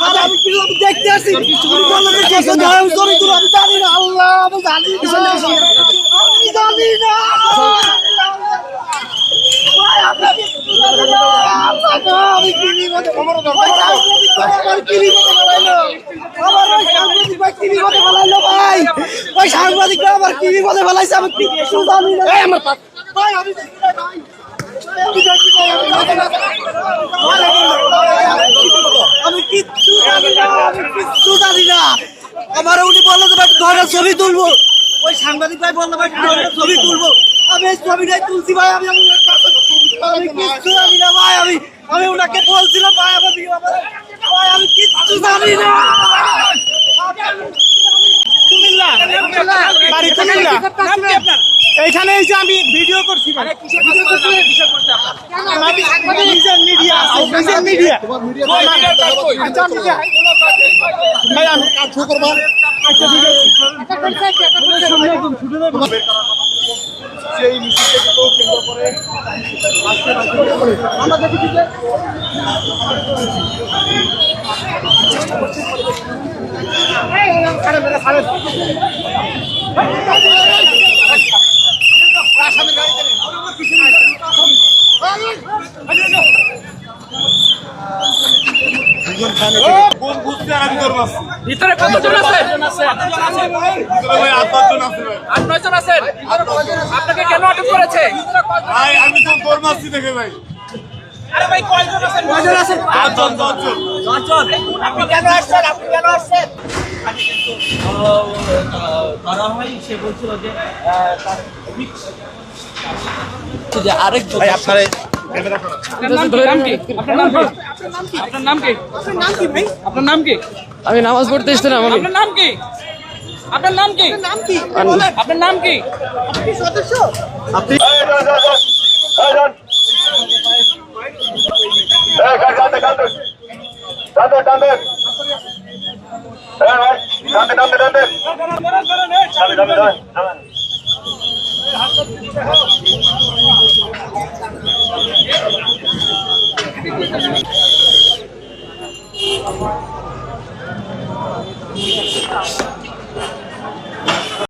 কি দেখতে আসি? আমি জানি না। আল্লাহ আমি জানি না। আমি জানি না। ভাই, আপনাকে কিছু জানি না। আল্লাহ আমি কি বিপদে- ভাই, আমার কি? আমার সাংবাদিক কি আমার কি বিপদে ফেলাইছে, আমি জানি না। ভাই, আমি দেখি না, ভাই। ভাই, আমি দেখি না, আমি জানি না। আমি কিচ্ছু জানি না আমি কিচ্ছু জানি না আমার উনি বলল ভাই ছবি তুলবো। ওই সাংবাদিক ভাই বলল ভাই ছবি তুলবো। আমি এই ছবিটাই তুলছি ভাই আমি আমি আমি কিচ্ছু জানি না ভাই আমি আমি ওনাকে বলছিলাম ভাই আমার ভাই আমি কিচ্ছু জানি না। এইখানে এই যে আমি ভিডিও করছি মিডিয়া আচ্ছা কাজ আচ্ছা সেই কেন্দ্র করে আমরা দেখেছি যে কোন ভিতরে কতজন আছেন? ভাই আট পাঁচজন আছে ভাই। আট নয়জন আছেন? আপনাকে কেন আটক করেছে? ভাই আমি তো দেখে ভাই। আরে ভাই কয়জন আছেন? কয়জন আছেন দশজন দশজন আপনি কেন আসছেন? আপনি কেন আসছেন? হয় সে বলছিল যে আপনার নাম কি আপনার নাম কি আপনার নাম কি আপনার নাম কি আপনার নাম কি আমি নামাজ পড়তে এসেছিলাম আপনার নাম কি আপনার নাম কি নাম কি আপনার নাম কি টানবেন